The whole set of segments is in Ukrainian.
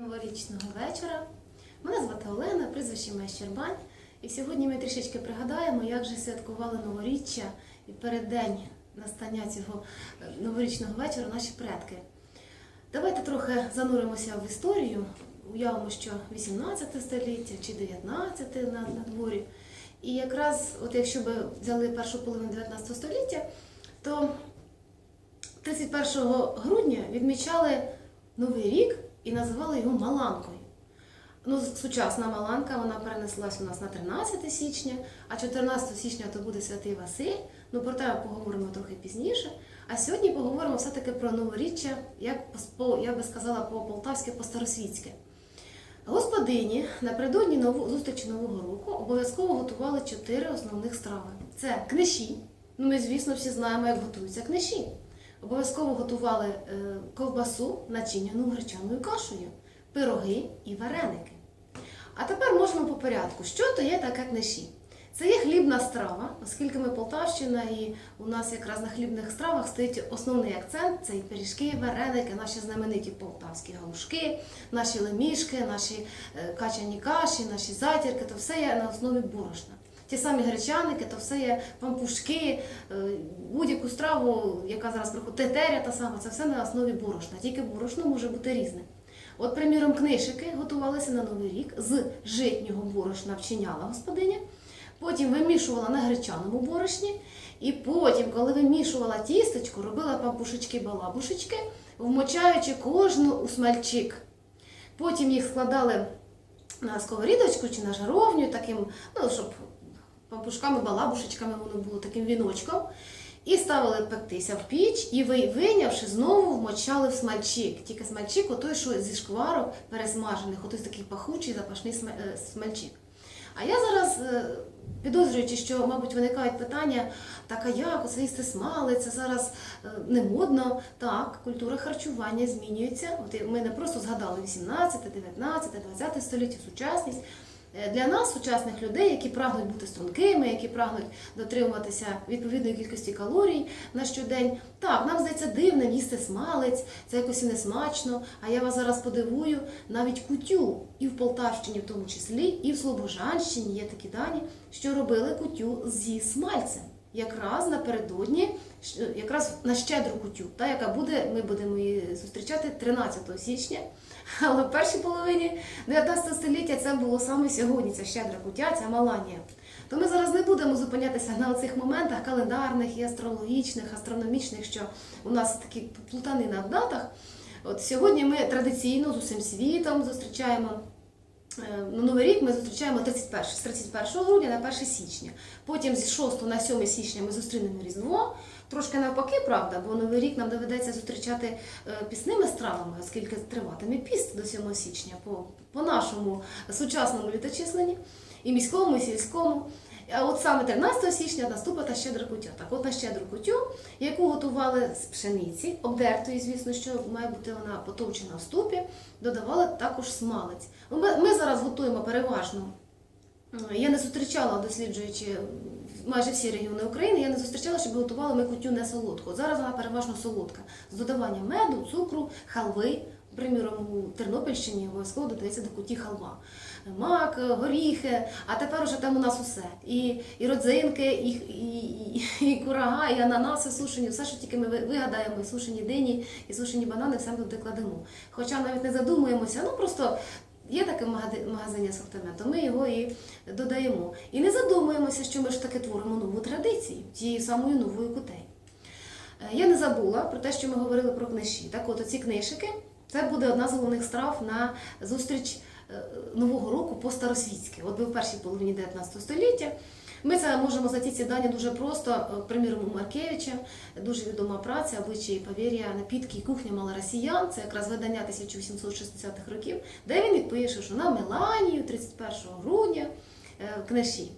Новорічного вечора. Мене звати Олена, прізвище моє Щербань. І сьогодні ми трішечки пригадаємо, як же святкували новоріччя і переддень настання цього е, новорічного вечора наші предки. Давайте трохи зануримося в історію, уявимо, що 18 століття чи 19 на, на дворі. І якраз, от якщо би взяли першу половину 19 століття, то 31 грудня відмічали Новий рік і називали його Маланкою. Ну, сучасна Маланка вона перенеслась у нас на 13 січня, а 14 січня то буде Святий Василь. Ну про те поговоримо трохи пізніше. А сьогодні поговоримо все-таки про новоріччя, як я би сказала, по полтавськи по старосвітськи. Господині напередодні нову, зустрічі Нового року обов'язково готували чотири основних страви: це книші. Ну, ми, звісно, всі знаємо, як готуються книші. Обов'язково готували е, ковбасу, начиняну гречаною кашею, пироги і вареники. А тепер можемо по порядку. Що то є таке книші? Це є хлібна страва, оскільки ми Полтавщина, і у нас якраз на хлібних стравах стоїть основний акцент це і пиріжки, вареники, наші знамениті полтавські галушки, наші лемішки, наші е, качані каші, наші затірки, то все є на основі борошна. Ті самі гречаники, то все є пампушки, е, будь-яку страву, яка зараз приходить, тетеря та сама, це все на основі борошна. Тільки борошно може бути різне. От, приміром, книжики готувалися на Новий рік з житнього борошна вчиняла господиня, потім вимішувала на гречаному борошні, і потім, коли вимішувала тістечко, робила пампушечки-балабушечки, вмочаючи кожну у смальчик. Потім їх складали на сковорідочку чи на жаровню, таким, ну, щоб пампушками, балабушечками воно було таким віночком. І ставили пектися в піч, і вийнявши, знову вмочали в смальчик. Тільки смальчик, отой, що зі шкварок пересмажених, отой такий пахучий запашний е, смальчик. А я зараз, е, підозрюючи, що, мабуть, виникають питання, так а як оце їсти смали, це зараз е, не модно. Так, культура харчування змінюється. От ми не просто згадали 18, 19, 20 століття, сучасність. Е, Для нас, сучасних людей, які прагнуть бути стрункими, які прагнуть дотримуватися відповідної кількості калорій на щодень, так, нам здається дивним їсти смалець, це якось і несмачно. А я вас зараз подивую, навіть кутю і в Полтавщині, в тому числі, і в Слобожанщині є такі дані, що робили кутю зі смальцем. Якраз напередодні, якраз на щедру кутю, та, яка буде, ми будемо її зустрічати 13 січня. Але в першій половині 19 століття це було саме сьогодні, ця щедра куття, ця Маланія. То ми зараз не будемо зупинятися на цих моментах календарних і астрологічних, астрономічних, що у нас такі плутанина в датах. От сьогодні ми традиційно з усім світом зустрічаємо. е, На Новий рік ми зустрічаємо 31, з 31 грудня на 1 січня. Потім з 6 на 7 січня ми зустрінемо Різдво. Трошки навпаки, правда, бо Новий рік нам доведеться зустрічати е, пісними стравами, оскільки триватиме піст до 7 січня по, по нашому сучасному літочисленні, і міському, і сільському. А от саме 13 січня наступить та щедра кутя. Так от на щедру кутю, яку готували з пшениці, обдертої, звісно, що має бути вона потовчена в ступі, додавали також смалець. Ми, ми зараз готуємо переважно я не зустрічала, досліджуючи майже всі регіони України, я не зустрічала, щоб готували ми кутю не солодку. Зараз вона переважно солодка. З додаванням меду, цукру, халви. Приміром, у Тернопільщині обов'язково додається до куті халва. Мак, горіхи, а тепер уже там у нас усе. І, і родзинки, і, і, і, курага, і ананаси сушені, все, що тільки ми вигадаємо, і сушені дині, і сушені банани, все туди кладемо. Хоча навіть не задумуємося, ну просто Є таке магазині асортименту, ми його і додаємо. І не задумуємося, що ми ж таки творимо нову традицію, тією самою новою кутей. Е, Я не забула про те, що ми говорили про книжі. Так от ці книжики це буде одна з головних страв на зустріч е, Нового року по-старосвітськи. От ви в першій половині 19 століття. Ми це можемо знайти ці дані дуже просто. Е, Приміром, у Маркевича дуже відома праця «Обличчя і повір'я, напітки і кухня малоросіян. Це якраз видання 1860-х років, де він відпише, що на Меланію 31 грудня е, в книжі.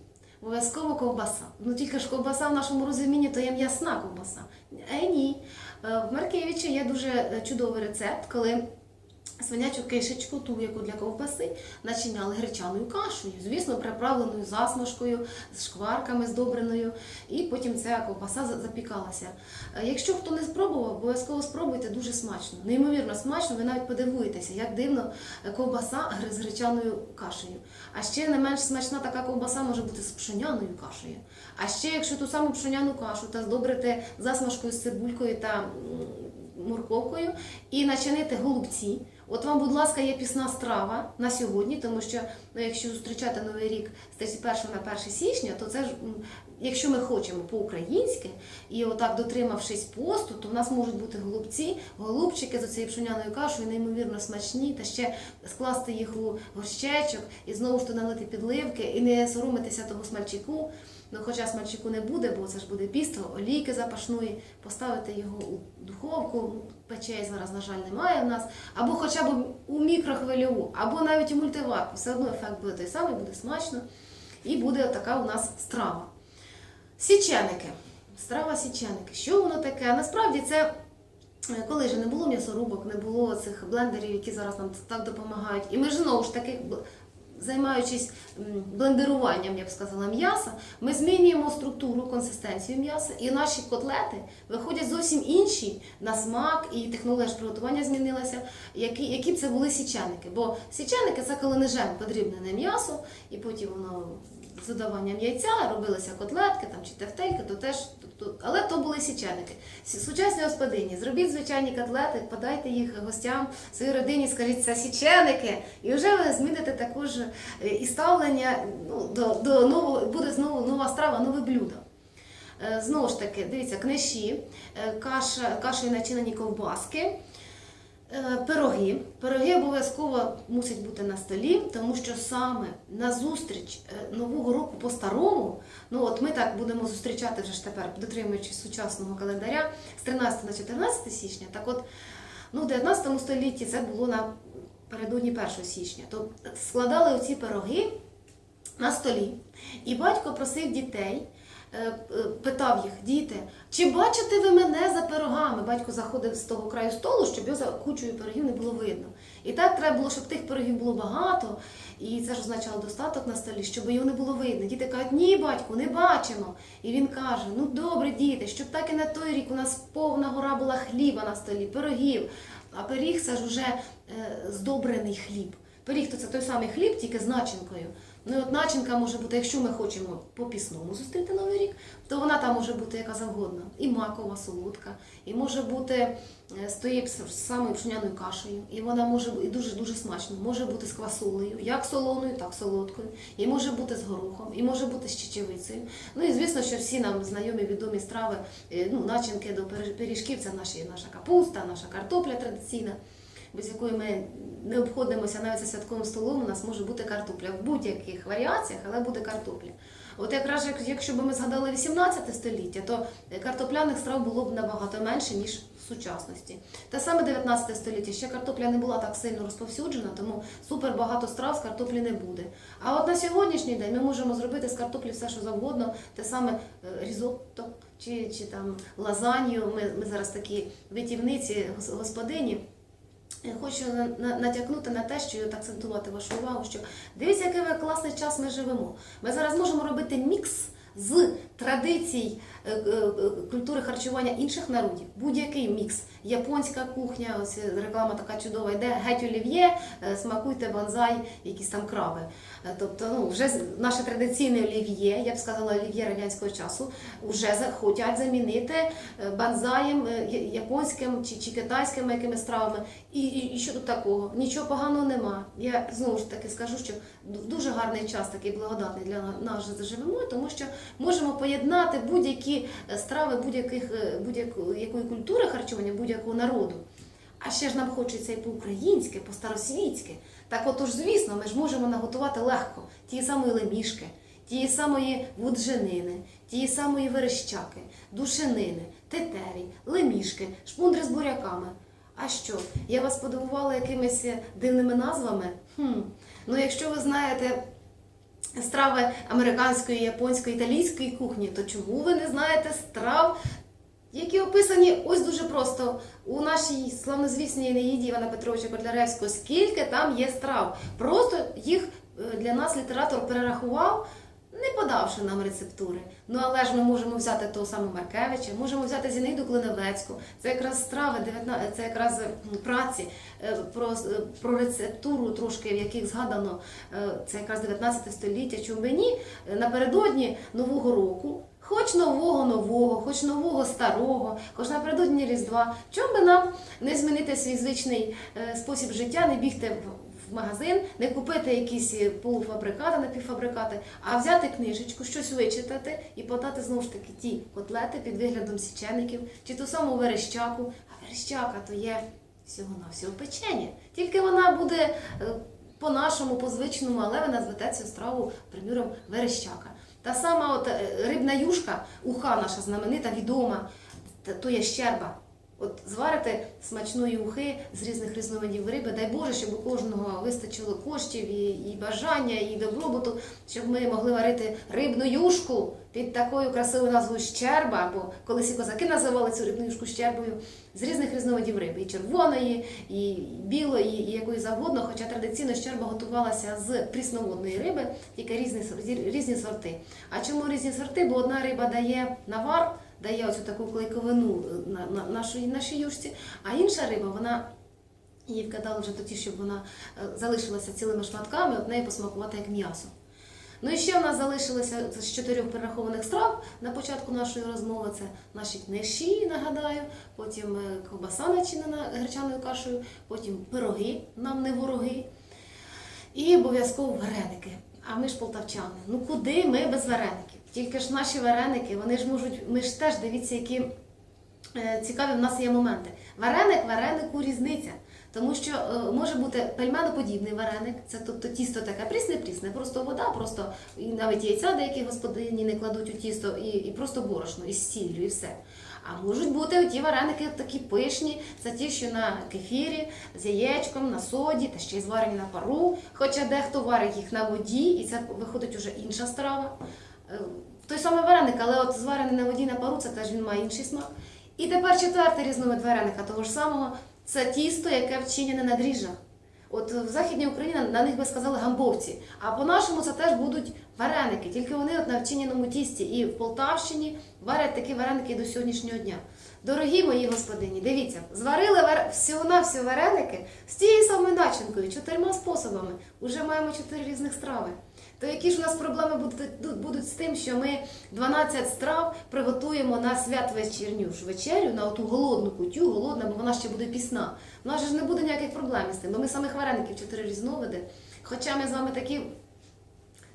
Обов'язково ковбаса. Ну тільки ж ковбаса в нашому розумінні то є м'ясна ковбаса. Е, ні. Е, В Маркевича є дуже чудовий рецепт, коли свинячу кишечку, ту, яку для ковбаси, начиняли гречаною кашею, звісно, приправленою засмажкою, з шкварками здобреною, і потім ця ковбаса запікалася. Е, Якщо хто не спробував, обов'язково спробуйте дуже смачно. Неймовірно смачно, ви навіть подивуєтеся, як дивно е, ковбаса з гречаною кашею. А ще не менш смачна така ковбаса може бути з пшеняною кашею. А ще, якщо ту саму пшеняну кашу та здобрити засмажкою з цибулькою та морковкою і начинити голубці. От вам, будь ласка, є пісна страва на сьогодні, тому що ну, якщо зустрічати новий рік з 31 на 1 січня, то це ж якщо ми хочемо по-українськи і отак дотримавшись посту, то в нас можуть бути голубці, голубчики з цією пшеняною кашею, неймовірно смачні, та ще скласти їх у горщечок і знову ж то налити підливки і не соромитися того смальчику. Ну, хоча смальчику не буде, бо це ж буде пісто, олійки запашної, поставити його у духовку, печей зараз, на жаль, немає в нас, або хоча б у мікрохвильову, або навіть у мультиварку. Все одно ефект буде той самий, буде смачно. І буде така у нас страва. Січеники. Страва січеники. Що воно таке? Насправді це. е, Коли ж не було м'ясорубок, не було цих блендерів, які зараз нам так допомагають. І ми ж знову ж таки, б- займаючись блендеруванням, я б сказала, м'яса, ми змінюємо структуру, консистенцію м'яса, і наші котлети виходять зовсім інші на смак, і технологія приготування змінилася, які, які б це були січеники. Бо січеники це коли нежем подрібнене м'ясо, і потім воно з додаванням яйця робилися котлетки там, чи тефтельки, то теж, то- але то були січеники. Сучасні господині, зробіть звичайні котлети, подайте їх гостям, своїй родині, скажіть, це січеники, і вже ви зміните також е, і ставлення ну, до, до нового, буде знову нова страва, нове блюдо. Е, Знову ж таки, дивіться, книжі, е, каша, кашею начинені ковбаски. Е, Пироги. Пироги обов'язково мусять бути на столі, тому що саме на зустріч е, Нового року по-старому, ну от ми так будемо зустрічати вже ж тепер, дотримуючись сучасного календаря, з 13 на 14 січня. Так от, ну, в 19 столітті це було напередодні 1 січня. То складали оці пироги на столі. І батько просив дітей, питав їх, діти, чи бачите ви мене за пирогами? Батько заходив з того краю столу, щоб його за кучою пирогів не було видно. І так треба було, щоб тих пирогів було багато, і це ж означало достаток на столі, щоб його не було видно. Діти кажуть, ні, батько, не бачимо. І він каже: ну добре, діти, щоб так і на той рік у нас повна гора була хліба на столі, пирогів. А пиріг це ж уже е, здобрений хліб. Пиріг то це той самий хліб, тільки з начинкою. Ну от начинка може бути, якщо ми хочемо по пісному зустріти новий рік, то вона там може бути яка завгодно. І макова солодка, і може бути е, з тією самою пшеняною кашею, і вона може бу- і дуже дуже смачно, може бути з квасолею, як солоною, так солодкою, і може бути з горохом, і може бути з чечевицею. Ну і звісно, що всі нам знайомі відомі страви, е, ну, начинки до пиріж- пиріжків, це наші, наша капуста, наша картопля традиційна без якої ми не обходимося навіть за святковим столом, у нас може бути картопля в будь-яких варіаціях, але буде картопля. От якраз як- якщо б ми згадали 18 століття, то картопляних страв було б набагато менше, ніж в сучасності. Те саме 19 століття, ще картопля не була так сильно розповсюджена, тому супер багато страв з картоплі не буде. А от на сьогоднішній день ми можемо зробити з картоплі все, що завгодно, те саме е, різотто чи, чи там лазанью. Ми, ми зараз такі витівниці господині. Я Хочу на- на- натякнути на те, що акцентувати вашу увагу, що дивіться, який класний час ми живемо. Ми зараз можемо робити мікс з традицій е, е, е, культури харчування інших народів. Будь-який мікс. Японська кухня, ось реклама така чудова йде, геть олів'є, е, смакуйте банзай, якісь там краби. Е, Тобто, ну, вже наше традиційне олів'є, я б сказала, олів'є радянського часу, вже хочуть замінити е, банзаєм е, японським чи, чи китайськими якимись стравами. І, і, і що тут такого? Нічого поганого нема. Я знову ж таки скажу, що дуже гарний час, такий благодатний для нас живемо, тому що можемо поєднати будь-які е, страви будь-яких е, будь-якої культури харчування, будь-якого народу. А ще ж нам хочеться і по-українськи, по-старосвітськи. Так отож, звісно, ми ж можемо наготувати легко тієї самої лемішки, тієї самої вудженини, тієї самої верещаки, душенини, тетері, лемішки, шпундри з буряками. А що, я вас подивувала якимись дивними назвами? Хм. Ну, якщо ви знаєте страви американської, японської, італійської кухні, то чому ви не знаєте страв які описані ось дуже просто у нашій славнозвісній Неїді Івана Петровича Котляревського, скільки там є страв. Просто їх е, для нас літератор перерахував, не подавши нам рецептури. Ну але ж ми можемо взяти того самого Маркевича, можемо взяти Зінаїду Клиневецьку. Це якраз страви, 19, це якраз праці е, про, е, про рецептуру, трошки в яких згадано е, це якраз 19 століття Чумбині е, напередодні Нового року. Хоч нового нового, хоч нового старого, хоч напередодні Різдва. Чому би нам не змінити свій звичний спосіб життя, не бігти в- в магазин, не купити якісь е, полуфабрикати, напівфабрикати, а взяти книжечку, щось вичитати і подати знову ж таки ті котлети під виглядом січеників, чи ту саму верещаку. А верещака то є всього на всього печення. Тільки вона буде е, по-нашому, по-звичному, але вона звете цю страву, приміром, верещака. Та сама от е, рибна юшка, уха наша знаменита, відома, то є щерба. От зварити смачної ухи з різних різновидів риби, дай Боже, щоб у кожного вистачило коштів і, і бажання, і добробуту, щоб ми могли варити рибну юшку під такою красивою назвою щерба, або колись і козаки називали цю рибну юшку щербою, з різних різновидів риби, і червоної, і білої, і якої завгодно, хоча традиційно щерба готувалася з прісноводної риби, тільки різні, різні сорти. А чому різні сорти? Бо одна риба дає навар, дає оцю таку клейковину е, на, на нашій, нашій юшці, а інша риба, вона її вкидали вже тоді, щоб вона е, залишилася цілими шматками, от неї посмакувати як м'ясо. Ну і ще в нас залишилося з чотирьох перерахованих страв на початку нашої розмови. Це наші книжі, нагадаю, потім е, ковбаса начинена гречаною кашею, потім пироги, нам не вороги, і обов'язково вареники. А ми ж полтавчани. Ну куди ми без вареників? Тільки ж наші вареники, вони ж можуть, ми ж теж дивіться, які е, цікаві в нас є моменти. Вареник, варенику різниця. Тому що е, може бути пельменоподібний вареник, це тобто тісто таке прісне-прісне, просто вода, просто і навіть яйця деякі господині не кладуть у тісто, і, і просто борошно, і з сіллю, і все. А можуть бути ті вареники такі пишні, це ті, що на кефірі, з яєчком, на соді, та ще й зварені на пару. Хоча дехто варить їх на воді, і це виходить уже інша страва. Е, Той самий вареник, але от зварений на воді на пару, це теж він має інший смак. І тепер четвертий різновид вареника того ж самого це тісто, яке вчинене на дріжджах. От в Західній Україні на них би сказали гамбовці. А по-нашому це теж будуть вареники, тільки вони от на вчиненому тісті. І в Полтавщині варять такі вареники до сьогоднішнього дня. Дорогі мої господині, дивіться, зварили вар... всього-навсього вареники з тією самою начинкою, чотирма способами. Уже маємо чотири різних страви. То які ж у нас проблеми будуть, будуть з тим, що ми 12 страв приготуємо на святвечірню ж вечерю, на оту голодну кутю, голодна, бо вона ще буде пісна. У нас же ж не буде ніяких проблем з тим, бо ми самих вареників чотири різновиди. Хоча ми з вами такі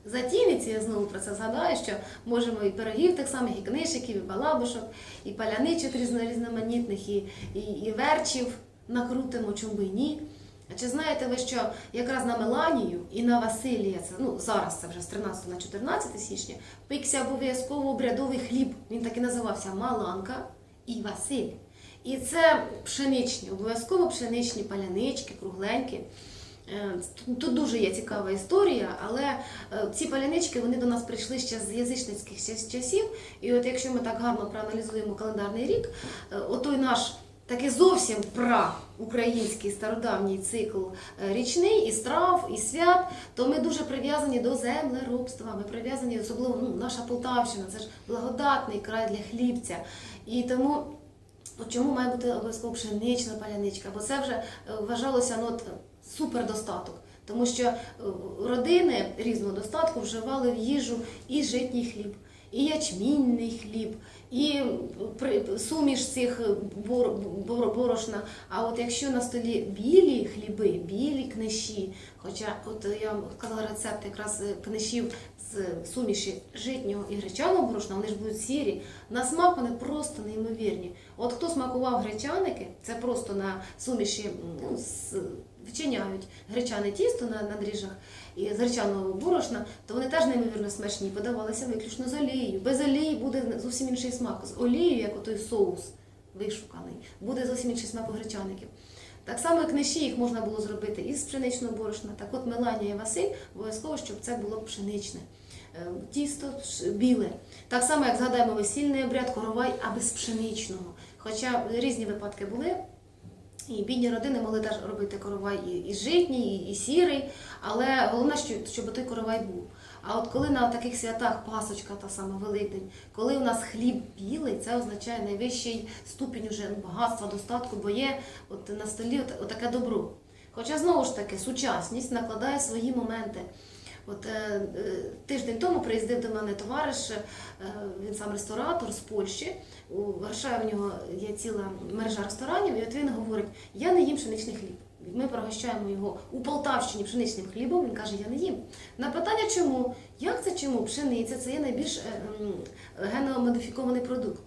затійниці, я знову про це згадаю, що можемо і пирогів тих самих, і книжиків, і балабушок, і паляничок різно- різноманітних, і, і, і верчів накрутимо, чому би ні. А чи знаєте ви, що якраз на Меланію і на Василія, це ну зараз це вже з 13 на 14 січня, пікся обов'язково обрядовий хліб. Він так і називався Маланка і Василь. І це пшеничні, обов'язково пшеничні палянички, кругленькі. Е, Тут тут дуже є цікава історія, але е, ці палянички вони до нас прийшли ще з язичницьких часів. І от якщо ми так гарно проаналізуємо календарний рік, е, отой наш такий зовсім пра-український стародавній цикл е, річний і страв, і свят, то ми дуже прив'язані до землеробства. Ми прив'язані, особливо ну, наша Полтавщина, це ж благодатний край для хлібця. І тому. Чому має бути обов'язково пшенична паляничка? Бо це вже е, вважалося ну, супердостаток. Тому що е, родини різного достатку вживали в їжу і житній хліб, і ячмінний хліб, і при- суміш цих бор, бор- борошна. А от якщо на столі білі хліби, білі книші, хоча от я вам казала рецепт якраз е, книшів з суміші житнього і гречаного борошна, вони ж будуть сірі. На смак вони просто неймовірні. От хто смакував гречаники, це просто на суміші ну, з, вчиняють гречане тісто на, на дріжджах і з гречаного борошна, то вони теж неймовірно смачні, подавалися виключно з олією. Без олії буде зовсім інший смак. З олією, як отой соус вишуканий, буде зовсім інший смак у гречаників. Так само, книжі, їх можна було зробити із пшеничного борошна. Так от Меланія і Василь обов'язково, щоб це було пшеничне. е, тісто біле. Так само, як згадаємо весільний обряд, коровай, а без пшеничного. Хоча різні випадки були. І бідні родини могли теж робити коровай і, і житній, і, і сірий, але головне, що, щоб той коровай був. А от коли на таких святах Пасочка, та сама Великдень, коли у нас хліб білий, це означає найвищий ступінь уже багатства, достатку, бо є от на столі от, отаке добро. Хоча знову ж таки сучасність накладає свої моменти. От е, е, тиждень тому приїздив до мене товариш, е, він сам ресторатор з Польщі. У Варшаві в нього є ціла мережа ресторанів, і от він говорить: я не їм пшеничний хліб. Ми пригощаємо його у Полтавщині пшеничним хлібом. Він каже, я не їм. На питання чому? Як це чому? Пшениця це є найбільш е, м, геномодифікований продукт.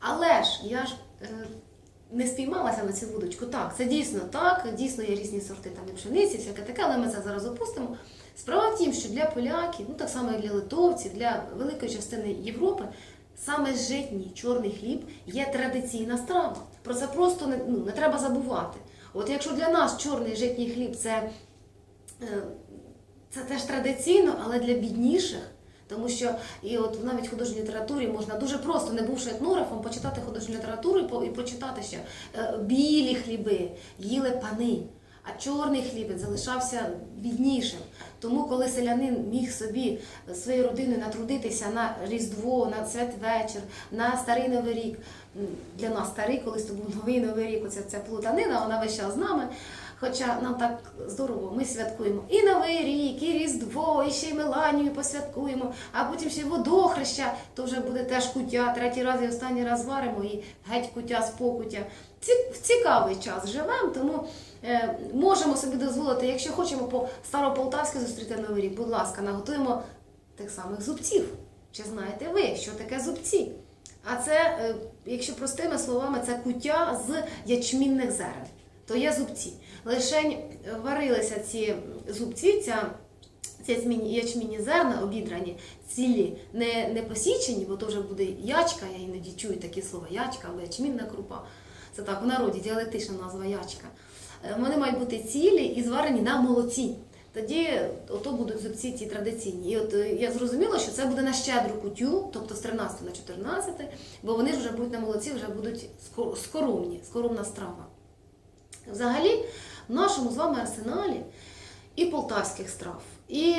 Але ж я ж е, не спіймалася на цю вудочку. Так, це дійсно так, дійсно є різні сорти там пшениці, всяке таке, але ми це зараз опустимо. Справа в тім, що для поляків, ну так само і для литовців, для великої частини Європи, саме житній чорний хліб є традиційна страва. Про це просто не, ну, не треба забувати. От якщо для нас чорний житній хліб це, е, це теж традиційно, але для бідніших. Тому що і от навіть в художній літературі можна дуже просто, не бувши етнографом, почитати художню літературу і, прочитати, що е, білі хліби їли пани, а чорний хлібець залишався біднішим. Тому, коли селянин міг собі е, своєю родиною натрудитися на Різдво, на святвечір, на старий Новий рік, для нас старий, колись то був новий Новий рік, оця ця плутанина, вона весь час з нами. Хоча нам так здорово, ми святкуємо і Новий рік, і Різдво, і ще й Меланію посвяткуємо, а потім ще водохреща, то вже буде теж куття, третій раз і останній раз варимо і геть куття з покуття. Цікавий час живемо, тому можемо собі дозволити, якщо хочемо по старополтавськи зустріти Новий рік, будь ласка, наготуємо тих самих зубців. Чи знаєте ви, що таке зубці? А це, е, якщо простими словами, це куття з ячмінних зерен то є зубці. Лишень варилися ці зубці, ця, ці ячмінні зерна обідрані, цілі, не, не посічені, бо то вже буде ячка, я іноді чую такі слова ячка або ячмінна крупа. Це так в народі діалектична назва ячка. Е, Вони мають бути цілі і зварені на молоці. Тоді ото будуть зубці ті традиційні. І от е, я зрозуміла, що це буде на щедру кутю, тобто з 13 на 14, бо вони вже будуть на молоці, вже будуть скоромні, скоромна страва. Взагалі, в нашому з вами арсеналі і полтавських страв, і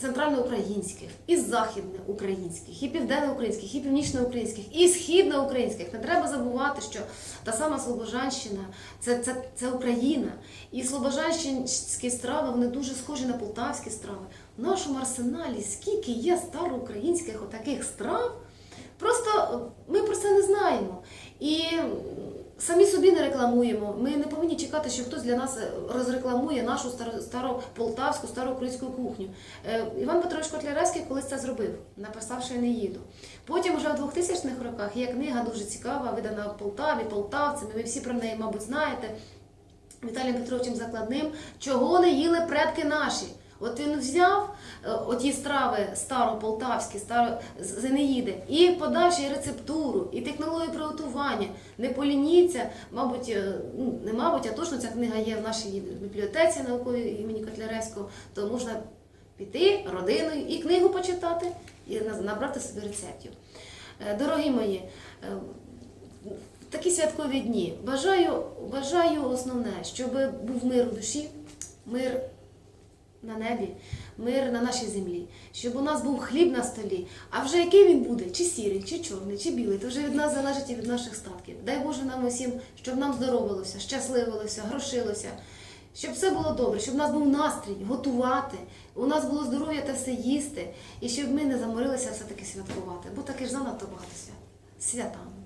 центральноукраїнських, і західноукраїнських, і південноукраїнських, і північноукраїнських, і східноукраїнських. Не треба забувати, що та сама Слобожанщина це, це, це Україна. І слобожанські страви вони дуже схожі на полтавські страви. В нашому арсеналі скільки є староукраїнських отаких страв. Просто ми про це не знаємо. І самі собі не рекламуємо. Ми не повинні чекати, що хтось для нас е, розрекламує нашу старо- старополтавську, староукраїнську кухню. Е, Іван Петрович Котляревський колись це зробив, написавши не їду. Потім, вже в 2000-х роках, є книга дуже цікава, видана в Полтаві, полтавцями. Ви всі про неї, мабуть, знаєте. Віталієм Петровичем Закладним, чого не їли предки наші. От він взяв е, оті страви старополтавські, старо з Енеїди, і подав ще рецептуру, і технологію приготування. Не полініться, мабуть, е, ну, не мабуть, а точно ця книга є в нашій бібліотеці науковій імені Котляревського, то можна піти родиною і книгу почитати, і набрати собі рецептів. Е, Дорогі мої, такі святкові дні бажаю, бажаю основне, щоб був мир у душі, мир на небі, мир на нашій землі, щоб у нас був хліб на столі. А вже який він буде, чи сірий, чи чорний, чи білий, то вже від нас залежить і від наших статків. Дай Боже нам усім, щоб нам здоровилося, щасливилося, грошилося. Щоб все було добре, щоб у нас був настрій готувати, у нас було здоров'я та все їсти, і щоб ми не заморилися все-таки святкувати, бо таки ж занадто багато свят. Свята.